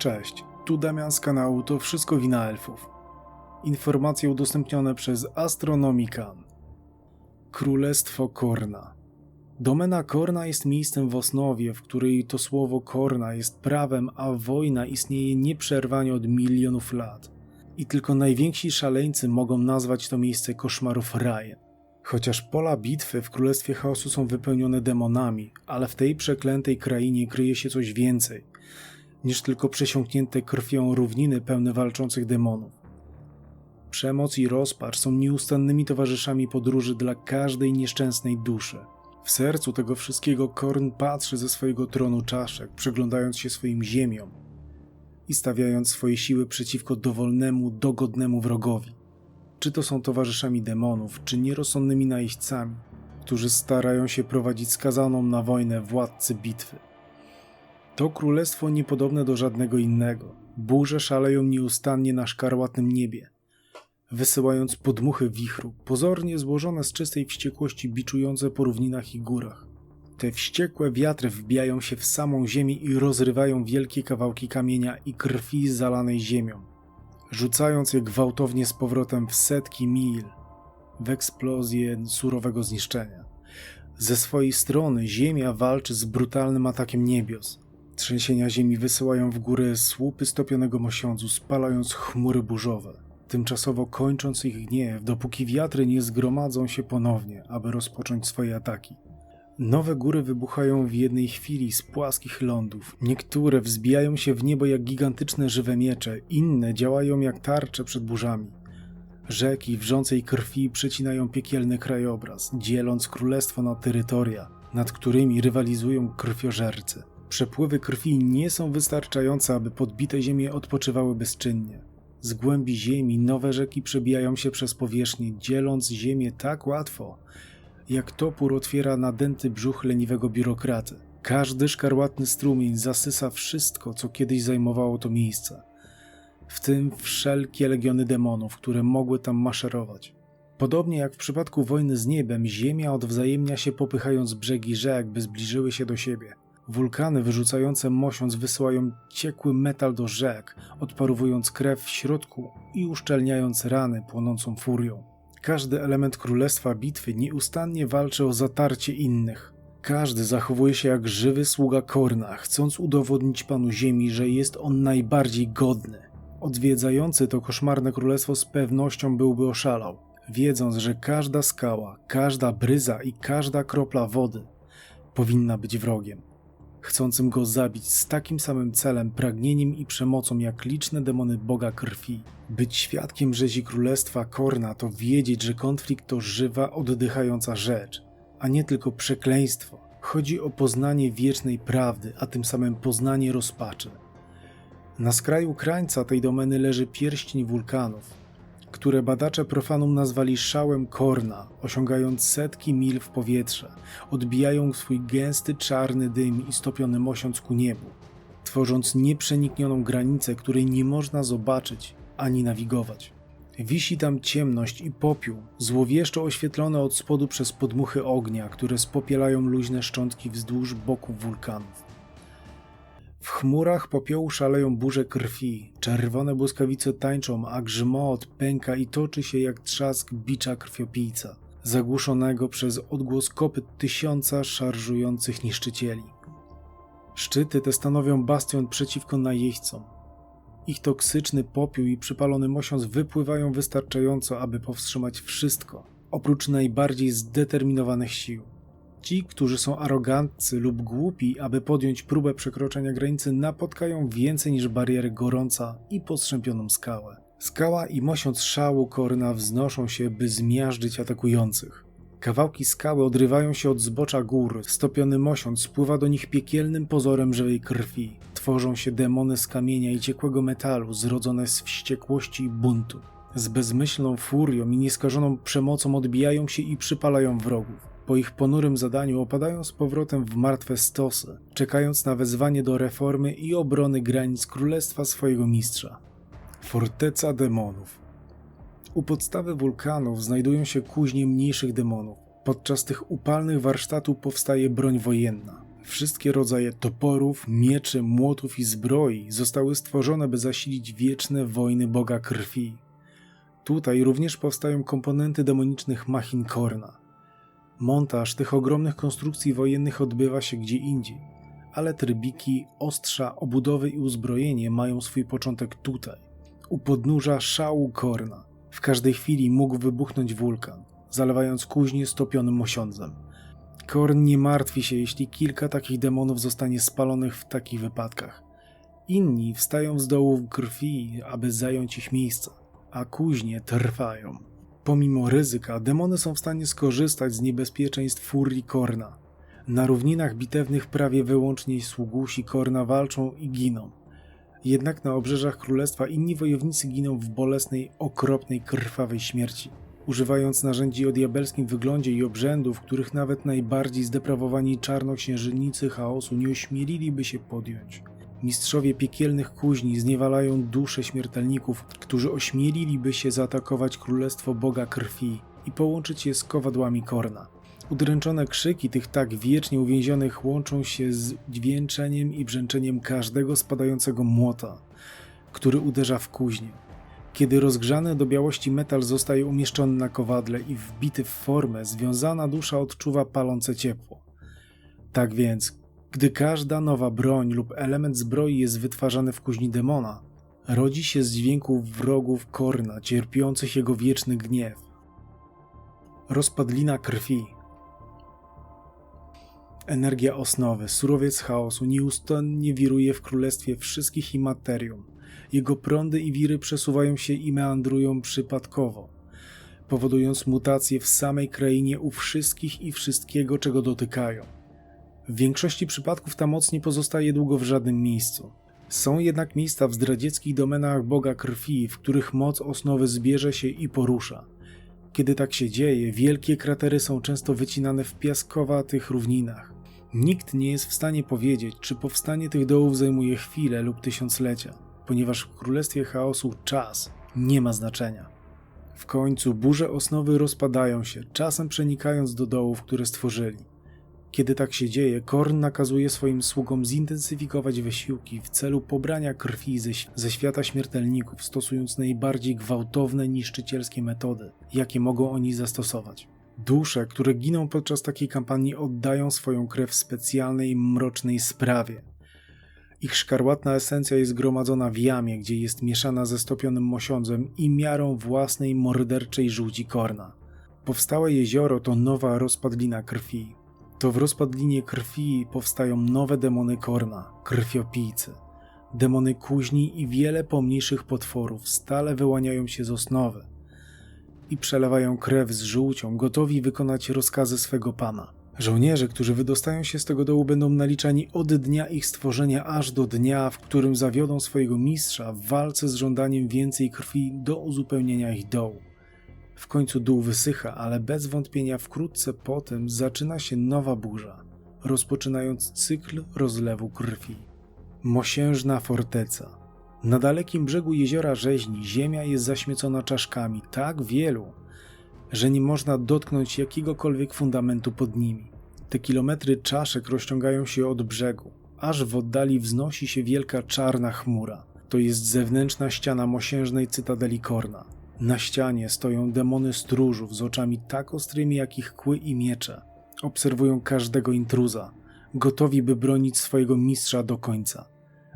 Cześć, tu Damian z kanału To Wszystko Wina Elfów. Informacje udostępnione przez Astronomican. Królestwo Korna. Domena Korna jest miejscem w Osnowie, w której to słowo Korna jest prawem, a wojna istnieje nieprzerwanie od milionów lat. I tylko najwięksi szaleńcy mogą nazwać to miejsce koszmarów rajem. Chociaż pola bitwy w Królestwie Chaosu są wypełnione demonami, ale w tej przeklętej krainie kryje się coś więcej niż tylko przesiąknięte krwią równiny pełne walczących demonów. Przemoc i rozpacz są nieustannymi towarzyszami podróży dla każdej nieszczęsnej duszy. W sercu tego wszystkiego Korn patrzy ze swojego tronu czaszek, przyglądając się swoim ziemiom i stawiając swoje siły przeciwko dowolnemu, dogodnemu wrogowi. Czy to są towarzyszami demonów, czy nierozsądnymi najeźdźcami, którzy starają się prowadzić skazaną na wojnę władcy bitwy. To królestwo niepodobne do żadnego innego. Burze szaleją nieustannie na szkarłatnym niebie, wysyłając podmuchy wichru, pozornie złożone z czystej wściekłości biczujące po równinach i górach. Te wściekłe wiatry wbijają się w samą ziemię i rozrywają wielkie kawałki kamienia i krwi zalanej ziemią, rzucając je gwałtownie z powrotem w setki mil w eksplozję surowego zniszczenia. Ze swojej strony Ziemia walczy z brutalnym atakiem niebios. Trzęsienia ziemi wysyłają w górę słupy stopionego mosiądzu, spalając chmury burzowe, tymczasowo kończąc ich gniew, dopóki wiatry nie zgromadzą się ponownie, aby rozpocząć swoje ataki. Nowe góry wybuchają w jednej chwili z płaskich lądów. Niektóre wzbijają się w niebo jak gigantyczne żywe miecze, inne działają jak tarcze przed burzami. Rzeki wrzącej krwi przecinają piekielny krajobraz, dzieląc królestwo na terytoria, nad którymi rywalizują krwiożercy. Przepływy krwi nie są wystarczające, aby podbite ziemie odpoczywały bezczynnie. Z głębi ziemi nowe rzeki przebijają się przez powierzchnię, dzieląc ziemię tak łatwo, jak topór otwiera nadęty brzuch leniwego biurokraty. Każdy szkarłatny strumień zasysa wszystko, co kiedyś zajmowało to miejsce, w tym wszelkie legiony demonów, które mogły tam maszerować. Podobnie jak w przypadku wojny z niebem, ziemia odwzajemnia się popychając brzegi rzek, by zbliżyły się do siebie. Wulkany wyrzucające mosiąc wysyłają ciekły metal do rzek, odparowując krew w środku i uszczelniając rany płonącą furią. Każdy element królestwa bitwy nieustannie walczy o zatarcie innych. Każdy zachowuje się jak żywy sługa Korna, chcąc udowodnić panu ziemi, że jest on najbardziej godny. Odwiedzający to koszmarne królestwo z pewnością byłby oszalał, wiedząc, że każda skała, każda bryza i każda kropla wody powinna być wrogiem chcącym go zabić z takim samym celem, pragnieniem i przemocą jak liczne demony Boga krwi. Być świadkiem rzezi królestwa Korna to wiedzieć, że konflikt to żywa, oddychająca rzecz, a nie tylko przekleństwo. Chodzi o poznanie wiecznej prawdy, a tym samym poznanie rozpaczy. Na skraju krańca tej domeny leży pierścień wulkanów, które badacze profanum nazwali szałem Korna, osiągając setki mil w powietrze, odbijają swój gęsty czarny dym i stopiony mosiąc ku niebu, tworząc nieprzeniknioną granicę, której nie można zobaczyć ani nawigować. Wisi tam ciemność i popiół, złowieszczo oświetlone od spodu przez podmuchy ognia, które spopielają luźne szczątki wzdłuż boków wulkanów. W chmurach popiołu szaleją burze krwi, czerwone błyskawice tańczą, a grzmot pęka i toczy się jak trzask bicza krwiopijca, zagłuszonego przez odgłos kopyt tysiąca szarżujących niszczycieli. Szczyty te stanowią bastion przeciwko najeźdźcom. Ich toksyczny popiół i przypalony mosiąc wypływają wystarczająco, aby powstrzymać wszystko, oprócz najbardziej zdeterminowanych sił. Ci, którzy są aroganccy lub głupi, aby podjąć próbę przekroczenia granicy, napotkają więcej niż bariery gorąca i postrzępioną skałę. Skała i mosiąc szału Korna wznoszą się, by zmiażdżyć atakujących. Kawałki skały odrywają się od zbocza gór, stopiony mosiąc spływa do nich piekielnym pozorem żywej krwi. Tworzą się demony z kamienia i ciekłego metalu, zrodzone z wściekłości i buntu. Z bezmyślną furią i nieskażoną przemocą odbijają się i przypalają wrogów po ich ponurym zadaniu opadają z powrotem w martwe stosy, czekając na wezwanie do reformy i obrony granic królestwa swojego mistrza. Forteca demonów. U podstawy wulkanów znajdują się kuźnie mniejszych demonów. Podczas tych upalnych warsztatów powstaje broń wojenna. Wszystkie rodzaje toporów, mieczy, młotów i zbroi zostały stworzone, by zasilić wieczne wojny Boga Krwi. Tutaj również powstają komponenty demonicznych machin Korna. Montaż tych ogromnych konstrukcji wojennych odbywa się gdzie indziej, ale trybiki, ostrza, obudowy i uzbrojenie mają swój początek tutaj, u podnóża szału Korna. W każdej chwili mógł wybuchnąć wulkan, zalewając kuźnię stopionym osiądzem. Korn nie martwi się, jeśli kilka takich demonów zostanie spalonych w takich wypadkach. Inni wstają z dołu krwi, aby zająć ich miejsca, a kuźnie trwają. Pomimo ryzyka, demony są w stanie skorzystać z niebezpieczeństw furii Korna. Na równinach bitewnych prawie wyłącznie sługusi Korna walczą i giną. Jednak na obrzeżach królestwa inni wojownicy giną w bolesnej, okropnej, krwawej śmierci używając narzędzi o diabelskim wyglądzie i obrzędów, których nawet najbardziej zdeprawowani czarnoksiężnicy chaosu nie ośmieliliby się podjąć. Mistrzowie piekielnych kuźni zniewalają dusze śmiertelników, którzy ośmieliliby się zaatakować królestwo Boga Krwi i połączyć je z kowadłami Korna. Udręczone krzyki tych tak wiecznie uwięzionych łączą się z dźwięczeniem i brzęczeniem każdego spadającego młota, który uderza w kuźnię. Kiedy rozgrzany do białości metal zostaje umieszczony na kowadle i wbity w formę, związana dusza odczuwa palące ciepło. Tak więc, gdy każda nowa broń lub element zbroi jest wytwarzany w kuźni demona, rodzi się z dźwięków wrogów Korna, cierpiących jego wieczny gniew. Rozpadlina krwi. Energia osnowy, surowiec chaosu nieustannie wiruje w królestwie wszystkich i materium jego prądy i wiry przesuwają się i meandrują przypadkowo, powodując mutacje w samej krainie u wszystkich i wszystkiego, czego dotykają. W większości przypadków ta moc nie pozostaje długo w żadnym miejscu. Są jednak miejsca w zdradzieckich domenach Boga krwi, w których moc osnowy zbierze się i porusza. Kiedy tak się dzieje, wielkie kratery są często wycinane w piaskowatych równinach. Nikt nie jest w stanie powiedzieć, czy powstanie tych dołów zajmuje chwilę lub tysiąclecia ponieważ w Królestwie Chaosu czas nie ma znaczenia. W końcu burze osnowy rozpadają się, czasem przenikając do dołów, które stworzyli. Kiedy tak się dzieje, Korn nakazuje swoim sługom zintensyfikować wysiłki w celu pobrania krwi ze, ze świata śmiertelników, stosując najbardziej gwałtowne, niszczycielskie metody, jakie mogą oni zastosować. Dusze, które giną podczas takiej kampanii, oddają swoją krew specjalnej, mrocznej sprawie, ich szkarłatna esencja jest gromadzona w jamie, gdzie jest mieszana ze stopionym mosiądzem i miarą własnej morderczej żółci korna. Powstałe jezioro to nowa rozpadlina krwi. To w rozpadlinie krwi powstają nowe demony korna, krwiopijcy. Demony kuźni i wiele pomniejszych potworów stale wyłaniają się z osnowy i przelewają krew z żółcią, gotowi wykonać rozkazy swego pana. Żołnierze, którzy wydostają się z tego dołu, będą naliczani od dnia ich stworzenia aż do dnia, w którym zawiodą swojego mistrza w walce z żądaniem więcej krwi do uzupełnienia ich dołu. W końcu dół wysycha, ale bez wątpienia wkrótce potem zaczyna się nowa burza, rozpoczynając cykl rozlewu krwi. Mosiężna forteca. Na dalekim brzegu jeziora rzeźni ziemia jest zaśmiecona czaszkami, tak wielu, że nie można dotknąć jakiegokolwiek fundamentu pod nimi. Te kilometry czaszek rozciągają się od brzegu, aż w oddali wznosi się wielka czarna chmura. To jest zewnętrzna ściana mosiężnej cytadeli Korna. Na ścianie stoją demony stróżów z oczami tak ostrymi jak ich kły i miecze. Obserwują każdego intruza, gotowi by bronić swojego mistrza do końca.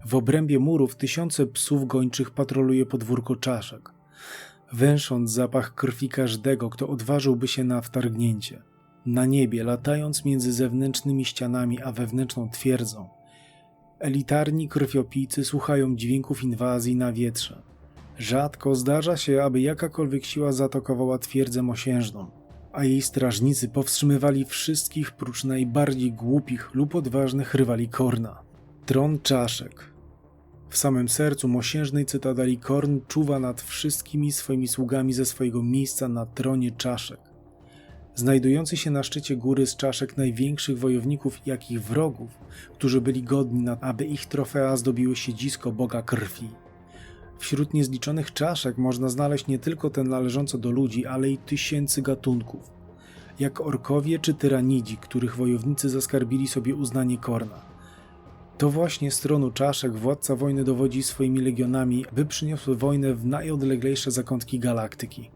W obrębie murów tysiące psów gończych patroluje podwórko czaszek węsząc zapach krwi każdego, kto odważyłby się na wtargnięcie. Na niebie, latając między zewnętrznymi ścianami a wewnętrzną twierdzą, elitarni krwiopijcy słuchają dźwięków inwazji na wietrze. Rzadko zdarza się, aby jakakolwiek siła zaatakowała twierdzę mosiężną, a jej strażnicy powstrzymywali wszystkich prócz najbardziej głupich lub odważnych rywali Korna. Tron czaszek, w samym sercu mosiężnej cytadeli Korn czuwa nad wszystkimi swoimi sługami ze swojego miejsca na tronie czaszek. Znajdujący się na szczycie góry z czaszek największych wojowników, jak ich wrogów, którzy byli godni, na, aby ich trofea zdobiły siedzisko Boga krwi. Wśród niezliczonych czaszek można znaleźć nie tylko te należące do ludzi, ale i tysięcy gatunków. jak orkowie czy tyranidzi, których wojownicy zaskarbili sobie uznanie Korna. To właśnie z tronu czaszek władca wojny dowodzi swoimi legionami, by przyniosły wojnę w najodleglejsze zakątki galaktyki.